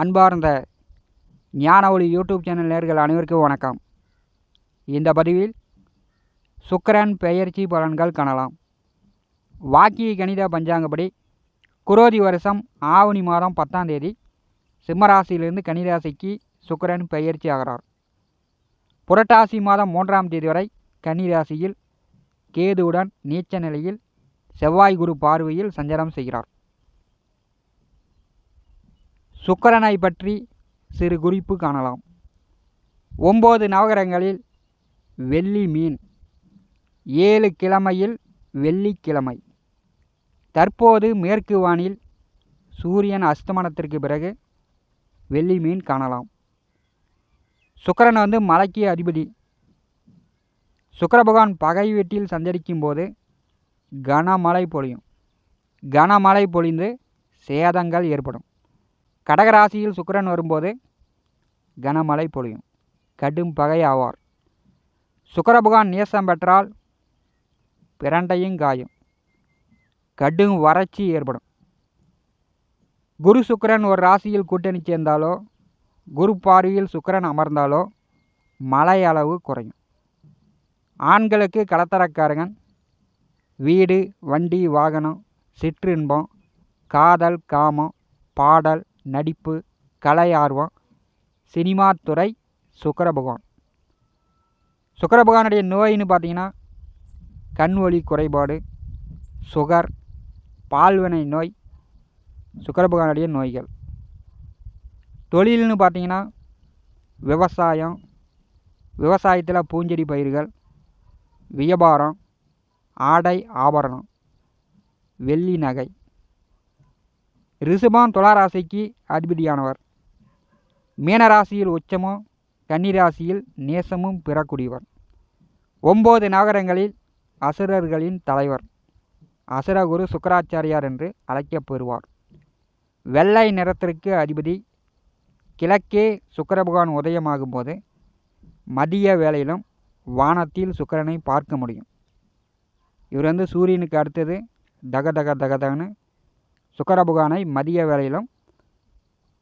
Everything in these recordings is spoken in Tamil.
அன்பார்ந்த ஞான ஒளி யூடியூப் சேனல் நேர்கள் அனைவருக்கும் வணக்கம். இந்த பதிவில் சுக்கரன் பெயர்ச்சி பலன்கள் காணலாம். வாக்கிய கணித பஞ்சாங்கப்படி குரோதி வருஷம் ஆவணி மாதம் பத்தாம் தேதி சிம்மராசியிலிருந்து கன்னிராசிக்கு சுக்கரன் பெயர்ச்சி ஆகிறார். புரட்டாசி மாதம் மூன்றாம் தேதி வரை கன்னிராசியில் கேதுவுடன் நீச்ச நிலையில் செவ்வாய் குரு பார்வையில் சஞ்சாரம் செய்கிறார். சுக்கரனை பற்றி சிறு குறிப்பு காணலாம். ஒம்பது நவகரங்களில் வெள்ளி மீன் ஏழு கிழமையில் வெள்ளிக்கிழமை தற்போது மேற்கு வானில் சூரியன் அஸ்தமனத்திற்கு பிறகு வெள்ளி மீன் காணலாம். சுக்கரன் வந்து மலைக்கு அதிபதி. சுக்கர பகவான் பகை வீட்டில் சஞ்சரிக்கும் போது கனமழை பொழியும். கனமழை பொழிந்து சேதங்கள் ஏற்படும். கடகராசியில் சுக்கிரன் வரும்போது கனமழை பொழியும். கடும் பகை ஆவார். சுக்கிர நேசம் பெற்றால் பிரண்டையும் காயும். கடும் வறட்சி ஏற்படும். குரு சுக்கிரன் ஒரு ராசியில் கூட்டணி சேர்ந்தாலோ குரு பார்வையில் சுக்கரன் அமர்ந்தாலோ மழை அளவு குறையும். ஆண்களுக்கு கடத்தரக்காரங்கன் வீடு வண்டி வாகனம் சிற்றின்பம் காதல் காமம் பாடல் நடிப்பு கலை ஆர்வம் சினிமா துறை சுக்கர பகவான் சுக்கர பகவானுடைய நோயின்னு பார்த்தீங்கன்னா கண் ஒளி குறைபாடு சுகர் பால்வினை நோய் சுக்கர பகவானுடைய நோய்கள். தொழில்னு பார்த்தீங்கன்னா விவசாயம் விவசாயத்தில் பூஞ்செடி பயிர்கள் வியாபாரம் ஆடை ஆபரணம் வெள்ளி நகை. ரிஷபம் துளாராசிக்கு அதிபதியானவர். மீனராசியில் உச்சமும் கன்னிராசியில் நேசமும் பெறக்கூடியவர் ஒம்பது நகரங்களில் அசுரர்களின் தலைவர். அசுரகுரு சுக்கராச்சாரியார் என்று அழைக்கப்பெறுவார். வெள்ளை நிறத்திற்கு அதிபதி. கிழக்கே சுக்கர பகவான் உதயமாகும் போது மதிய வேளையிலும் வானத்தில் சுக்கரனை பார்க்க முடியும். இவர் வந்து சூரியனுக்கு அடுத்தது தக தக தகதகன்னு சுக்கரபகவானை மதிய வேளையிலும்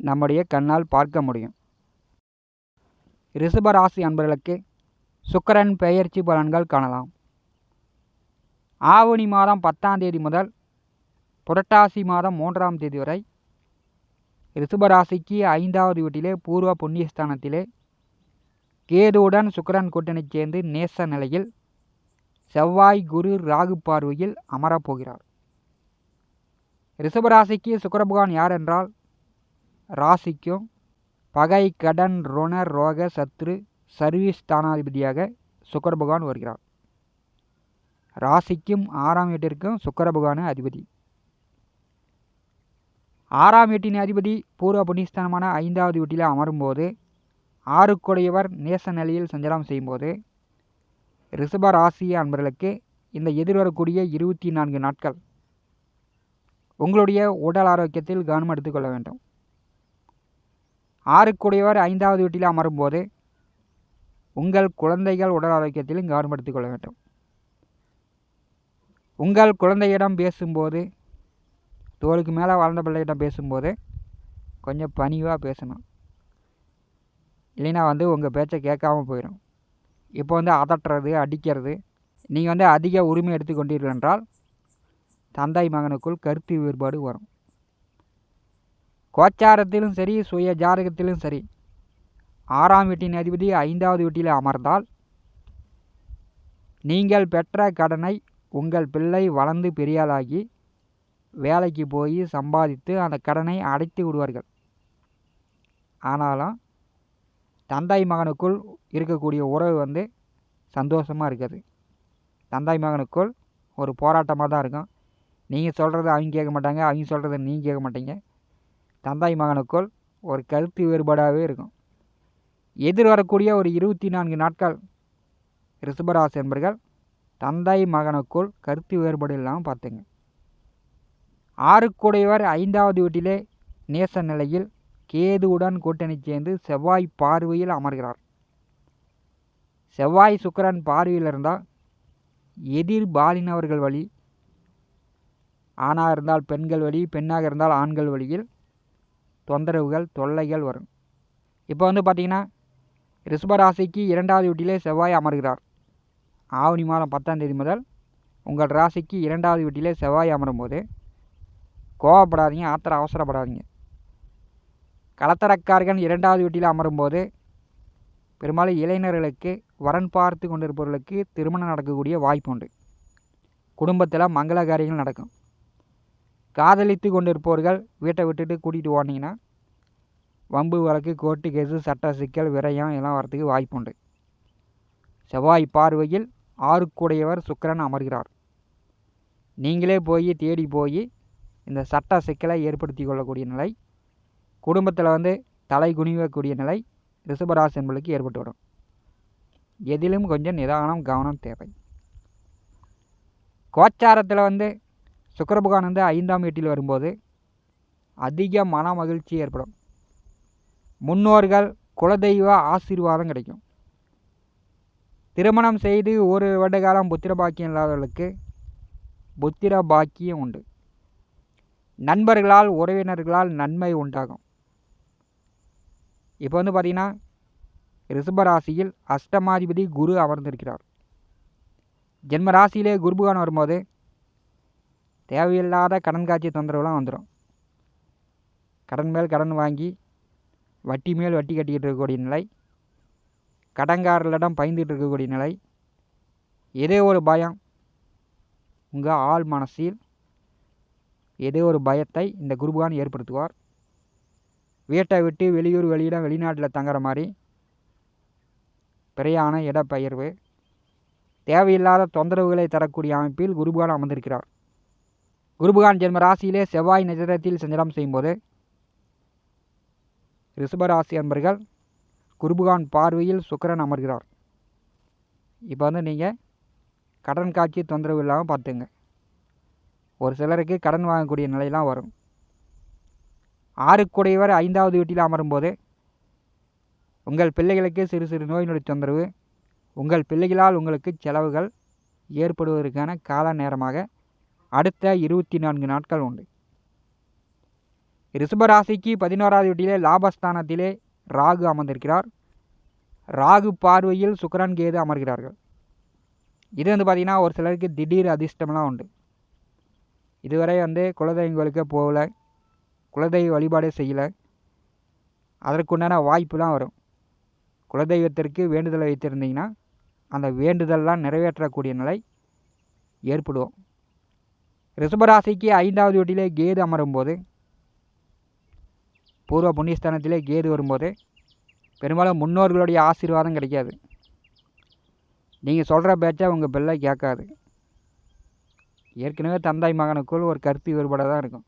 நம்முடைய கண்ணால் பார்க்க முடியும். ரிஷபராசி அன்பர்களுக்கு சுக்கரன் பெயர்ச்சி பலன்கள் காணலாம். ஆவணி மாதம் பத்தாம் தேதி முதல் புரட்டாசி மாதம் மூன்றாம் தேதி வரை ரிஷபராசிக்கு ஐந்தாவது வீட்டிலே பூர்வ புண்ணியஸ்தானத்திலே கேதுவுடன் சுக்கரன் கூட்டணி சேர்ந்து நேச நிலையில் செவ்வாய் குரு ராகு பார்வையில் அமரப்போகிறார் ரிஷபராசிக்கு சுக்கரபகவான் யார் என்றால் ராசிக்கும் பகை கடன் ருண ரோக சத்ரு சர்வீஸ் ஸ்தானாதிபதியாக சுக்கர பகவான் வருகிறார். ராசிக்கும் ஆறாம் வீட்டிற்கும் சுக்கர பகவான் அதிபதி. ஆறாம் வீட்டின் அதிபதி பூர்வ புண்ணியஸ்தானமான ஐந்தாவது வீட்டில் அமரும்போது ஆறுக்குடையவர் நேச நிலையில் சஞ்சாரம் செய்யும்போது ரிஷப ராசி அன்பர்களுக்கு இந்த எதிர்வரக்கூடிய இருபத்தி நான்கு நாட்கள் உங்களுடைய உடல் ஆரோக்கியத்தில் கவனம் எடுத்துக்கொள்ள வேண்டும். ஆறுக்குடையவர் ஐந்தாவது வீட்டில் அமரும்போது உங்கள் குழந்தைகள் உடல் ஆரோக்கியத்திலும் கவனம் எடுத்துக்கொள்ள வேண்டும். உங்கள் குழந்தையிடம் பேசும்போது தோலுக்கு மேலே வளர்ந்த பிள்ளைகிட்ட பேசும்போது கொஞ்சம் பணிவாக பேசணும். இல்லைன்னா வந்து உங்கள் பேச்சை கேட்காம போயிடும். இப்போ வந்து அதட்டுறது அடிக்கிறது நீங்கள் வந்து அதிக உரிமை எடுத்துக்கொண்டீர்கள் என்றால் தந்தை மகனுக்குள் கருத்து வேறுபாடு வரும். கோச்சாரத்திலும் சரி சுய ஜாதகத்திலும் சரி ஆறாம் வீட்டின் அதிபதி ஐந்தாவது வீட்டில் அமர்ந்தால் நீங்கள் பெற்ற கடனை உங்கள் பிள்ளை வளர்ந்து பெரியாளாகி வேலைக்கு போய் சம்பாதித்து அந்த கடனை அடைத்து விடுவார்கள். ஆனாலும் தந்தை மகனுக்குள் இருக்கக்கூடிய உறவு வந்து சந்தோஷமாக இருக்காது தந்தை மகனுக்குள் ஒரு போராட்டமாக தான் இருக்கும். நீங்கள் சொல்கிறத அவங்க கேட்க மாட்டாங்க அவங்க சொல்கிறத நீங்கள் கேட்க மாட்டீங்க. தந்தாய் மகனுக்குள் ஒரு கருத்து வேறுபாடாகவே இருக்கும். எதிர் வரக்கூடிய ஒரு இருபத்தி நான்கு நாட்கள் ரிஷபராசி என்பர்கள் தந்தை மகனுக்குள் கருத்து வேறுபாடு இல்லாமல் பார்த்துங்க. ஆறுக்குடையவர் ஐந்தாவது வீட்டிலே நேச நிலையில் கேதுவுடன் கூட்டணி சேர்ந்து செவ்வாய் பார்வையில் அமர்கிறார். செவ்வாய் சுக்கரன் பார்வையில் இருந்தால் எதிர் பாலினவர்கள் வழி ஆணாக இருந்தால் பெண்கள் வழி பெண்ணாக இருந்தால் ஆண்கள் வழியில் தொந்தரவுகள் தொல்லைகள் வரும். இப்போ வந்து பார்த்திங்கன்னா ரிஷபராசிக்கு இரண்டாவது வீட்டிலே செவ்வாய் அமர்கிறார். ஆவணி மாதம் பத்தாம் தேதி முதல் உங்கள் ராசிக்கு இரண்டாவது வீட்டிலே செவ்வாய் அமரும் போது கோவப்படாதீங்க ஆத்திர அவசரப்படாதீங்க. கலத்தரக்காரர்கள் இரண்டாவது வீட்டில் அமரும்போது பெரும்பாலும் இளைஞர்களுக்கு வரன் பார்த்து கொண்டிருப்பவர்களுக்கு திருமணம் நடக்கக்கூடிய வாய்ப்பு உண்டு. குடும்பத்தில் மங்கள காரியங்கள் நடக்கும். காதலித்து கொண்டிருப்பவர்கள் வீட்டை விட்டுட்டு கூட்டிகிட்டு ஓடினீங்கன்னா வம்பு வழக்கு கோர்ட்டு கேஸு சட்ட சிக்கல் விரயம் எல்லாம் வரத்துக்கு வாய்ப்பு உண்டு செவ்வாய் பார்வையில் ஆறுக்குடையவர் சுக்கிரன் அமர்கிறார். நீங்களே போய் தேடி போய் இந்த சட்ட சிக்கலை ஏற்படுத்தி கொள்ளக்கூடிய நிலை குடும்பத்தில் வந்து தலை குனிவக்கூடிய நிலை ரிஷபராசி என்பதுக்கு ஏற்பட்டுவிடும் எதிலும் கொஞ்சம் நிதானம் கவனம் தேவை. கோச்சாரத்தில் வந்து சுக்கரபகவான் வந்து ஐந்தாம் வீட்டில் வரும்போது அதிக மன மகிழ்ச்சி ஏற்படும். முன்னோர்கள் குலதெய்வ ஆசீர்வாதம் கிடைக்கும். திருமணம் செய்து ஒரு வருட காலம் புத்திர பாக்கியம் இல்லாதவர்களுக்கு புத்திர பாக்கியம் உண்டு. நண்பர்களால் உறவினர்களால் நன்மை உண்டாகும். இப்போ வந்து பார்த்திங்கன்னா ரிஷபராசியில் அஷ்டமாதிபதி குரு அமர்ந்திருக்கிறார். ஜென்ம ராசியிலே குருபகான் வரும்போது தேவையில்லாத கடன் காட்சி தொந்தரவுலாம் வந்துடும் கடன் மேல் கடன் வாங்கி வட்டி மேல் வட்டி கட்டிக்கிட்டு இருக்கக்கூடிய நிலை கடன்காரர்களிடம் பயந்துகிட்டு இருக்கக்கூடிய நிலை ஏதோ ஒரு பயம் உங்கள் ஆள் மனசில் ஏதோ ஒரு பயத்தை இந்த குருபான் ஏற்படுத்துவார். வீட்டை விட்டு வெளியூர் வெளியிடம் வெளிநாட்டில் தங்குற மாதிரி பிரயாண இடப்பெயர்வு தேவையில்லாத தொந்தரவுகளை தரக்கூடிய அமைப்பில் குருபான் அமர்ந்திருக்கிறார். குருபகான் ஜென்ம ராசியிலே செவ்வாய் நட்சத்திரத்தில் சஞ்சலம் செய்யும்போது ரிஷபராசி அன்பர்கள் குருபகான் பார்வையில் சுக்கரன் அமர்கிறார். இப்போ வந்து நீங்கள் கடன் காட்சி தொந்தரவு இல்லாமல் பார்த்துங்க. ஒரு சிலருக்கு கடன் வாங்கக்கூடிய நிலையெல்லாம் வரும். ஆறுக்குடையவர் ஐந்தாவது வீட்டில் அமரும்போது உங்கள் பிள்ளைகளுக்கு சிறு சிறு நோய் நொடி தொந்தரவு உங்கள் பிள்ளைகளால் உங்களுக்கு செலவுகள் ஏற்படுவதற்கான கால நேரமாக அடுத்த இருபத்தி நான்கு நாட்கள் உண்டு. ரிஷபராசிக்கு பதினோராவது வீட்டிலே லாபஸ்தானத்திலே ராகு அமர்ந்திருக்கிறார். ராகு பார்வையில் சுக்கரன் கேது அமர்கிறார்கள். இது வந்து பார்த்திங்கன்னா ஒரு சிலருக்கு திடீர் அதிர்ஷ்டம்லாம் உண்டு. இதுவரை வந்து குலதெய்வங்களுக்கு போகல. குலதெய்வ வழிபாடு செய்யலை. அதற்குண்டான வாய்ப்புலாம் வரும். குலதெய்வத்திற்கு வேண்டுதலை வைத்திருந்தீங்கன்னா அந்த வேண்டுதல்லாம் நிறைவேற்றக்கூடிய நிலை ஏற்படுவோம் ரிஷபராசிக்கு ஐந்தாவது வீட்டிலே கேது அமரும்போது பூர்வ புண்ணியஸ்தானத்திலே கேது வரும்போது பெரும்பாலும் முன்னோர்களுடைய ஆசீர்வாதம் கிடைக்காது. நீங்கள் சொல்கிற பேச்சை உங்கள் பிள்ளை கேட்காது. ஏற்கனவே தந்தாய் மகனுக்குள் ஒரு கருத்து வேறுபாடாக தான் இருக்கும்.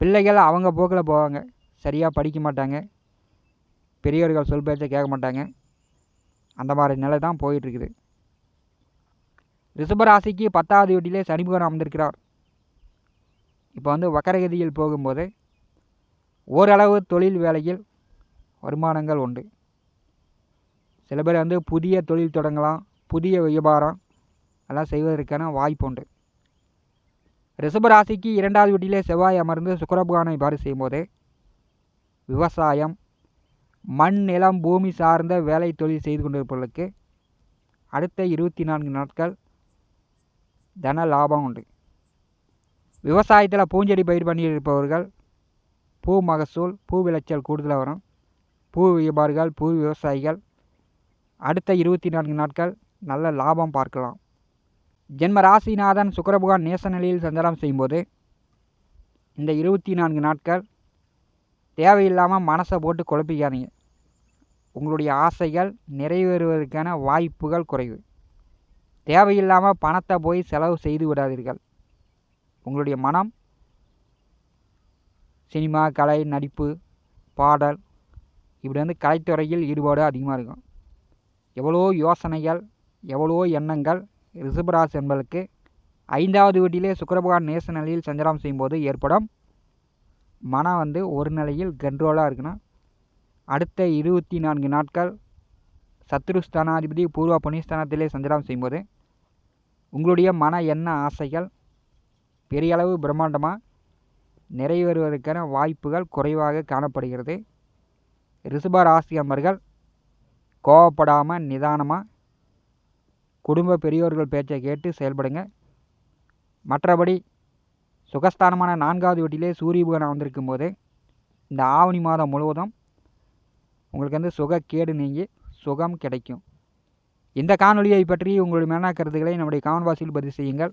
பிள்ளைகள் அவங்க போக்கில் போவாங்க. சரியாக படிக்க மாட்டாங்க. பெரியவர்கள் சொல் பேச்சை கேட்க மாட்டாங்க. அந்த மாதிரி நிலை தான் போயிட்டுருக்குது ரிஷபராசிக்கு பத்தாவது வீட்டிலே சனிபகவான் அமர்ந்திருக்கிறார். இப்போ வந்து வக்கரகதியில் போகும்போது ஓரளவு தொழில் வேலையில் வருமானங்கள் உண்டு. சில பேர் வந்து புதிய தொழில் தொடங்கலாம் புதிய வியாபாரம் எல்லாம் செய்வதற்கான வாய்ப்பு உண்டு. ரிஷபராசிக்கு இரண்டாவது வீட்டிலே செவ்வாய் அமர்ந்து சுக்கரபகானை பாரு செய்யும்போது விவசாயம் மண் நிலம் பூமி சார்ந்த வேலை தொழில் செய்து கொண்டிருப்பவர்களுக்கு அடுத்த இருபத்தி நான்கு நாட்கள் தன லாபம் உண்டு. விவசாயத்தில் பூஞ்செடி பயிர் பண்ணியிருப்பவர்கள் பூ மகசூல் பூ விளைச்சல் கூடுதலாக வரும். பூ வியாபாரிகள் பூ விவசாயிகள் அடுத்த இருபத்தி நான்கு நாட்கள் நல்ல லாபம் பார்க்கலாம். ஜென்ம ராசிநாதன் சுக்கரபகவான் நேச நிலையில் சஞ்சாரம் செய்யும்போது இந்த இருபத்தி நான்கு நாட்கள் தேவையில்லாமல் மனசை போட்டு குழப்பிக்காதீங்க. உங்களுடைய ஆசைகள் நிறைவேறுவதற்கான வாய்ப்புகள் குறைவு. தேவையில்லாமல் பணத்தை போய் செலவு செய்து விடாதீர்கள். உங்களுடைய மனம் சினிமா கலை நடிப்பு பாடல் இப்படி வந்து கலைத்துறையில் ஈடுபாடு அதிகமாக இருக்கும். எவ்வளோ யோசனைகள் எவ்வளோ எண்ணங்கள் ரிஷபராசி என்பதற்கு ஐந்தாவது வீட்டிலே சுக்கரபகான் நேச நிலையில் சஞ்சாரம் செய்யும்போது ஏற்படும் மனம் வந்து ஒரு நிலையில் கண்ட்ரோலாக இருக்கணும். அடுத்த இருபத்தி நான்கு நாட்கள் சத்ருஸ்தானாதிபதி பூர்வ புனிஸ்தானத்திலே சஞ்சாரம் செய்யும்போது உங்களுடைய மன எண்ண ஆசைகள் பெரிய அளவு பிரம்மாண்டமாக நிறைவேறுவதற்கான வாய்ப்புகள் குறைவாக காணப்படுகிறது. ரிஷப ராசி அன்பர்கள் கோவப்படாமல் நிதானமாக குடும்ப பெரியோர்கள் பேச்சை கேட்டு செயல்படுங்க. மற்றபடி சுகஸ்தானமான நான்காவது வீட்டிலே சூரிய புகனம் வந்திருக்கும் போது இந்த ஆவணி மாதம் முழுவதும் உங்களுக்கு வந்து சுகக்கேடு நீங்கி சுகம் கிடைக்கும். இந்த காணொலியை பற்றி உங்களுடைய மேலான கருத்துக்களை நம்முடைய காமன் பாக்ஸில் பதிவு செய்யுங்கள்.